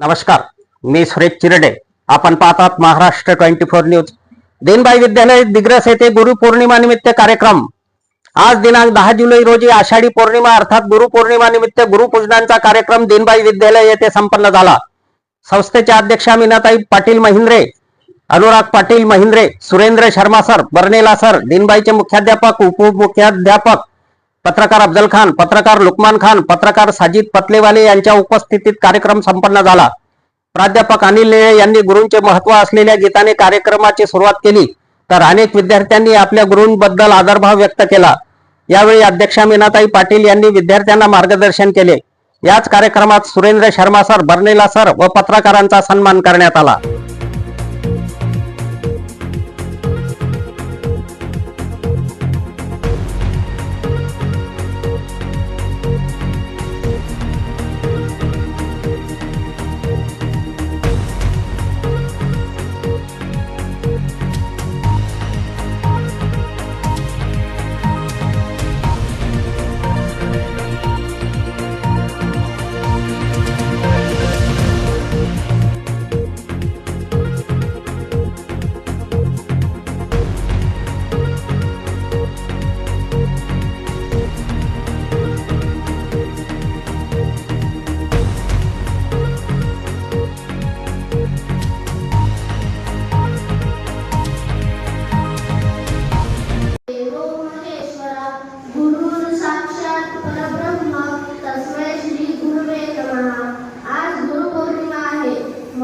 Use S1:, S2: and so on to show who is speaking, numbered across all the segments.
S1: नमस्कार मी सुरेश चिरडे. आपण पाहतात Maharashtra twenty four news. Dinbai विद्यालय दिग्रस येथे गुरुपौर्णिमा निमित्त कार्यक्रम. आज दिनांक दहा जुलै रोजी आषाढी पौर्णिमा अर्थात गुरुपौर्णिमा निमित्त गुरुपूजनांचा कार्यक्रम दिनबाई विद्यालय येथे संपन्न झाला. संस्थेच्या अध्यक्षा मीनाताई पाटील महिंद्रे अनुराग पाटील महिंद्रे सुरेंद्र शर्मा सर बर्नेला सर दिनबाईचे मुख्याध्यापक उपमुख्याध्यापक पत्रकार अफजल खान पत्रकार लुकमान खान पत्रकार साजिद पतलेवाले यांच्या उपस्थितीत कार्यक्रम संपन्न झाला. प्राध्यापक अनिल निळे यांनी गुरूंचे महत्त्व असलेल्या गीताने कार्यक्रमाची सुरुवात केली. तर अनेक विद्यार्थ्यांनी आपल्या गुरूंबद्दल आदरभाव व्यक्त केला. यावेळी अध्यक्षा मीनाताई पाटील यांनी विद्यार्थ्यांना मार्गदर्शन केले. याच कार्यक्रमात सुरेंद्र शर्मा सर बर्नेला सर व पत्रकारांचा सन्मान करण्यात आला.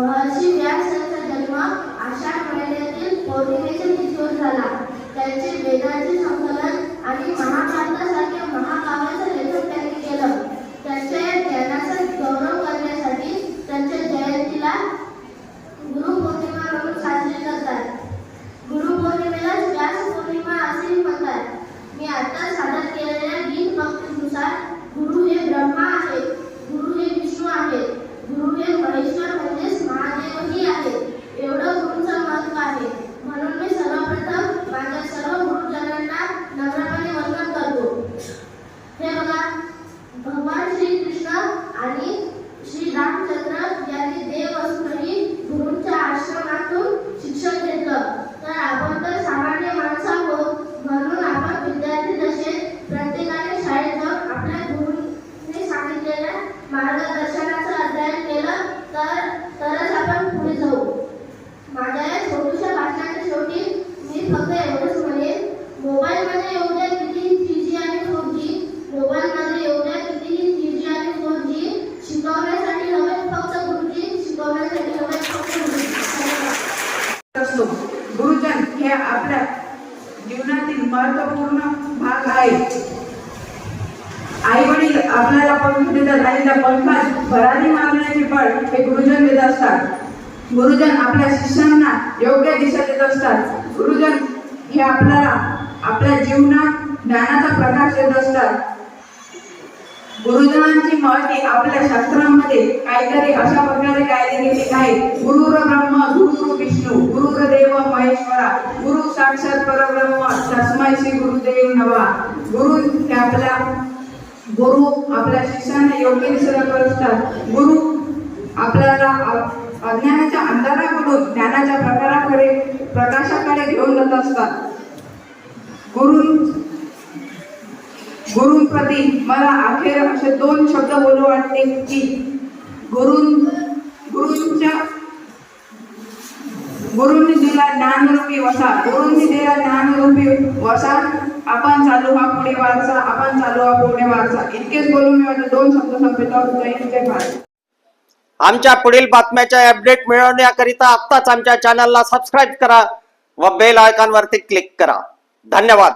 S2: महर्षी व्यास यांचा जन्म आषाढ महिन्यातील पौर्णिमेच्या तिथीवर झाला. त्यांचे वेदांचे संकलन आणि महाभारतासारख्या महाकाव्याचं लेखन त्यांनी केलं त्यांच्या या ज्ञानाचा गौरव करण्यासाठी त्यांच्या जयंतीला गुरुपौर्णिमा म्हणून साजरी करतात गुरुपौर्णिमेला व्यास पौर्णिमा असेही म्हणतात मी आता सादर केलेल्या गीत भक्तीनुसार गुरु हे ब्रह्मा आहेत गुरु हे विष्णू आहेत गुरु हे महेश्वर म्हणजेच महादेवही आहेत एवढं गुरुचं महत्त्व आहे म्हणून मी सर्वप्रथम माझ्या सर्व गुरुजनांना नम्रपणे वंदन करतो हे बघा भगवान श्रीकृष्ण आणि श्री रामचंद्र यांनी देव असूनही गुरूंच्या आश्रमातून शिक्षण घेतलं तर आपण तर सामान्य माणसं आहोत म्हणून आपण विद्यार्थी दशेत प्रत्येकाने शाळेत जाऊन आपल्या गुरूंनी सांगितलेल्या मार्गदर्शनाचं अध्ययन केलं तर तरच आपण पुढे जाऊ. माझ्या या छोट्याशा भाषणाच्या शेवटी मी फक्त एवढंच म्हणेन मोबाईलमध्ये मध्ये एवढ्या कितीही थ्री जी आणि फोर जी मोबाईलमध्ये एवढ्या द्या कितीही थ्री जी आणि फोर जी शिकवण्यासाठी हवे फक्त गुरुजी शिकवण्यासाठी हवे फक्त गुरुजी
S3: गुरुजन हे आपल्या जीवनातील महत्त्वपूर्ण भाग आहे आई वडील आपल्याला पंख देतात आणि त्या पंखात भरारी मारण्याचे बळ हे गुरुजन देत असतात. गुरुजन आपल्या शिष्यांना योग्य दिशा देत असतात. गुरुजन हे आपल्याला आपल्या जीवनात ज्ञानाचा प्रकाश देत असतात. गुरुजनांची महती आपल्या शास्त्रांमध्ये काहीतरी अशा प्रकारे कायदे गेले आहे. गुरुर ब्रह्म गुरुर विष्णू गुरुर देव महेश्वरा गुरु साक्षात परब्रह्म तस्मय श्री गुरुदेव नवा गुरु हे आपल्या गुरु आपल्या शिष्याने योग्य दिशेला करतात असतात गुरु आपल्याला अज्ञानाच्या अंधाराकडून ज्ञानाच्या प्रकाराकडे प्रकाशाकडे घेऊन जात असतात. गुरु गुरुंप्रती मला अखेर असे दोन शब्द बोलू वाटते की गुरुं गुरुंच्या गुरुंनी दिला ज्ञानरूपी वसा. गुरुंनी दिला ज्ञानरूपी वसा. आपण चालू हा पुढे वारसा आपण चालू हा पुढे वारसा. इतकेच बोलून मी माझे दोन शब्द संपवितो.
S1: आमच्या पुढील बातम्याच्या अपडेट मिळवण्याकरिता आत्ताच आमच्या चॅनलला सबस्क्राईब करा व बेल आयकॉनवरती क्लिक करा. धन्यवाद.